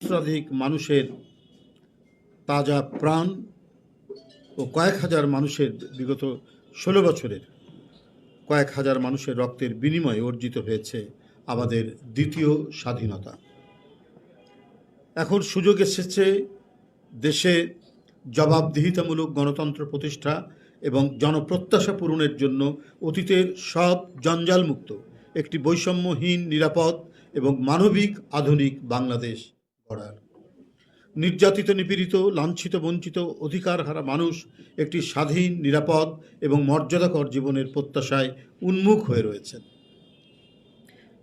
সহস্রাধিক মানুষের তাজা প্রাণ ও কয়েক হাজার মানুষের বিগত ষোলো বছরের কয়েক হাজার মানুষের রক্তের বিনিময়ে অর্জিত হয়েছে আমাদের দ্বিতীয় স্বাধীনতা। এখন সুযোগ এসেছে দেশে জবাবদিহিতামূলক গণতন্ত্র প্রতিষ্ঠা এবং জনপ্রত্যাশা পূরণের জন্য অতীতের সব জঞ্জালমুক্ত, একটি বৈষম্যহীন, নিরাপদ এবং মানবিক, আধুনিক বাংলাদেশ। গড়ার নির্যাতিত, নিপীড়িত, লাঞ্ছিত, বঞ্চিত অধিকার হারা মানুষ একটি স্বাধীন, নিরাপদ এবং মর্যাদাকর জীবনের প্রত্যাশায় উন্মুখ হয়ে রয়েছেন।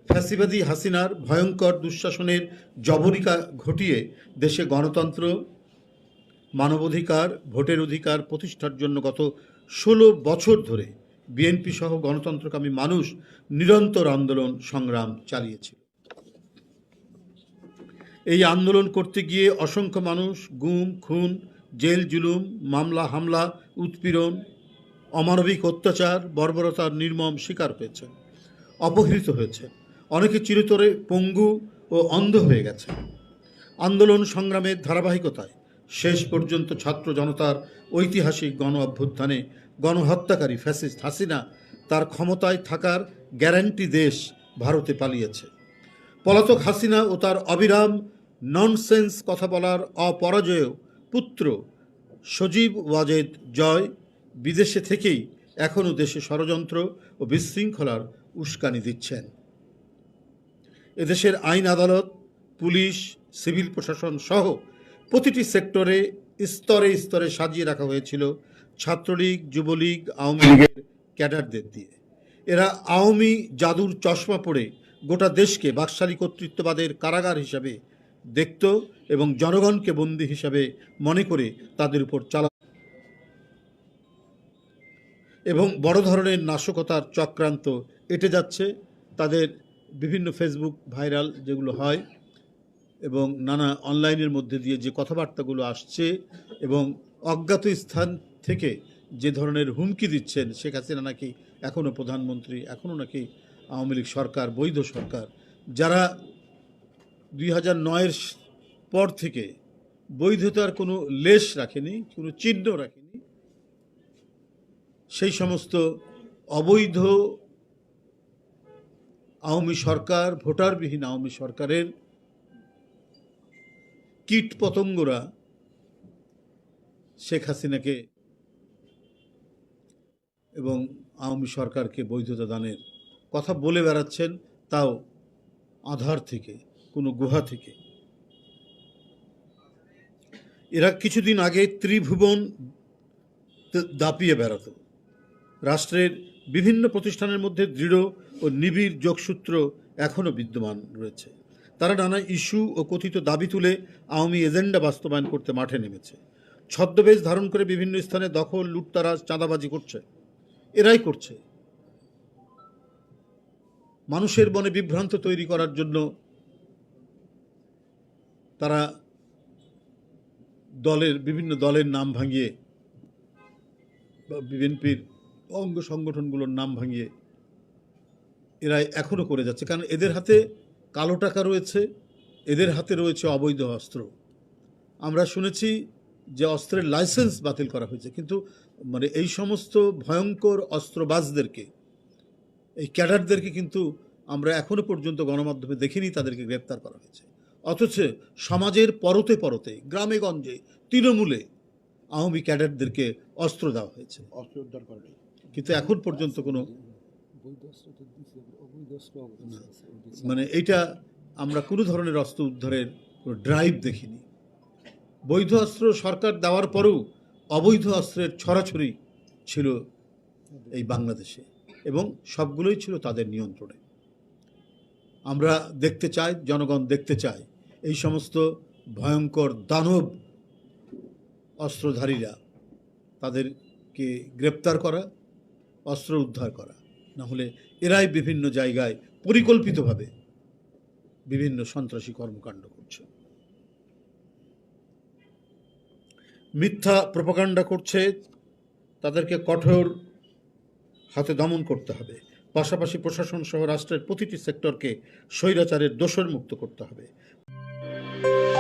ফ্যাসিবাদী হাসিনার ভয়ঙ্কর দুঃশাসনের জবরিকা ঘটিয়ে দেশে গণতন্ত্র, মানবাধিকার, ভোটের অধিকার প্রতিষ্ঠার জন্য গত ষোলো বছর ধরে বিএনপি সহ গণতন্ত্রকামী মানুষ নিরন্তর আন্দোলন সংগ্রাম চালিয়েছিল। এই আন্দোলন করতে গিয়ে অসংখ্য মানুষ গুম, খুন, জেল, জুলুম, মামলা, হামলা, উৎপীড়ন, অমানবিক অত্যাচার, বর্বরতার নির্মম শিকার হয়েছে অপহৃত হয়েছে অনেকে চিরতরে পঙ্গু ও অন্ধ হয়ে গেছে আন্দোলন সংগ্রামের ধারাবাহিকতায় শেষ পর্যন্ত ছাত্র জনতার ঐতিহাসিক গণ অভ্যুত্থানে গণহত্যাকারী ফ্যাসিস্ট হাসিনা তার ক্ষমতায় থাকার গ্যারান্টি দেশ ভারতে পালিয়েছে। পলাতক হাসিনা ও তার অবিরাম ননসেন্স কথা বলার অপরাজয় পুত্র সজীব ওয়াজেদ জয় বিদেশে থেকেই এখনও দেশে ষড়যন্ত্র ও বিশৃঙ্খলার উস্কানি দিচ্ছেন। এদেশের আইন আদালত, পুলিশ, সিভিল প্রশাসন সহ প্রতিটি সেক্টরে স্তরে স্তরে সাজিয়ে রাখা হয়েছিল ছাত্রলীগ, যুবলীগ, আওয়ামী লীগের ক্যাডারদের দিয়ে। এরা আওয়ামী জাদুর চশমা পড়ে গোটা দেশকে বাকশালী কর্তৃত্ববাদের কারাগার হিসাবে দেখত এবং জনগণকে বন্দী হিসাবে মনে করে তাদের উপর চালা এবং বড় ধরনের নাশকতার চক্রান্ত এটে যাচ্ছে। তাদের বিভিন্ন ফেসবুক ভাইরাল যেগুলো হয় এবং নানা অনলাইনের মধ্যে দিয়ে যে কথাবার্তাগুলো আসছে এবং অজ্ঞাত স্থান থেকে যে ধরনের হুমকি দিচ্ছেন শেখ হাসিনা নাকি এখনও প্রধানমন্ত্রী এখনও নাকি আওয়ামী লীগ সরকার, বৈধ সরকার, যারা দুই হাজার নয়ের পর থেকে বৈধতার কোনো লেশ রাখেনি, কোনো চিহ্ন রাখেনি। সেই সমস্ত অবৈধ আওয়ামী সরকার, ভোটারবিহীন আওয়ামী সরকারের কীট পতঙ্গরা শেখ হাসিনাকে এবং আওয়ামী সরকারকে বৈধতা দানের কথা বলে বেড়াচ্ছেন, তাও আধার থেকে। কোনো গুহা থেকে। এরা কিছুদিন আগে ত্রিভুবন দাপিয়ে বেড়াতো। রাষ্ট্রের বিভিন্ন প্রতিষ্ঠানের মধ্যে দৃঢ় ও নিবিড় যোগসূত্র এখনও বিদ্যমান রয়েছে। তারা নানা ইস্যু ও কথিত দাবি তুলে আওয়ামী এজেন্ডা বাস্তবায়ন করতে মাঠে নেমেছে। ছদ্মবেশ ধারণ করে বিভিন্ন স্থানে দখল, লুটতারাজ, চাঁদাবাজি করছে। এরাই করছে। মানুষের মনে বিভ্রান্ত তৈরি করার জন্য তারা দলের, বিভিন্ন দলের নাম ভাঙিয়ে বা বিএনপির অঙ্গ সংগঠনগুলোর নাম ভাঙিয়ে এরা এখনও করে যাচ্ছে। কারণ এদের হাতে কালো টাকা রয়েছে, এদের হাতে রয়েছে অবৈধ অস্ত্র। আমরা শুনেছি যে অস্ত্রের লাইসেন্স বাতিল করা হয়েছে, কিন্তু মানে এই সমস্ত ভয়ঙ্কর অস্ত্রবাজদেরকে, এই ক্যাডারদেরকে কিন্তু আমরা এখনও পর্যন্ত গণমাধ্যমে দেখিনি, তাদেরকে গ্রেপ্তার করা হয়েছে। অথচ সমাজের পরতে পরতে গ্রামে গঞ্জে তৃণমূলে আওয়ামী ক্যাডারদেরকে অস্ত্র দেওয়া হয়েছে। অস্ত্র উদ্ধার করে কিন্তু এখন পর্যন্ত কোনো মানে এইটা আমরা কোনো ধরনের অস্ত্র উদ্ধারের কোনো ড্রাইভ দেখিনি। বৈধ অস্ত্র সরকার দেওয়ার পরেও অবৈধ অস্ত্রের ছড়াছড়ি ছিল এই বাংলাদেশে এবং সবগুলোই ছিল তাদের নিয়ন্ত্রণে। আমরা দেখতে চাই জনগণ দেখতে চায় এই সমস্ত ভয়ঙ্কর দানব অস্ত্রধারীরা তাদেরকে গ্রেপ্তার করা, অস্ত্র উদ্ধার করা। না হলে এরাই বিভিন্ন জায়গায় পরিকল্পিতভাবে বিভিন্ন সন্ত্রাসী কর্মকাণ্ড করছে। মিথ্যা প্রপাগান্ডা করছে, তাদেরকে কঠোর হাতে দমন করতে হবে। পাশাপাশি প্রশাসন সহ রাষ্ট্রের প্রতিটি সেক্টরকে স্বৈরাচারের দোষর মুক্ত করতে হবে। Thank you.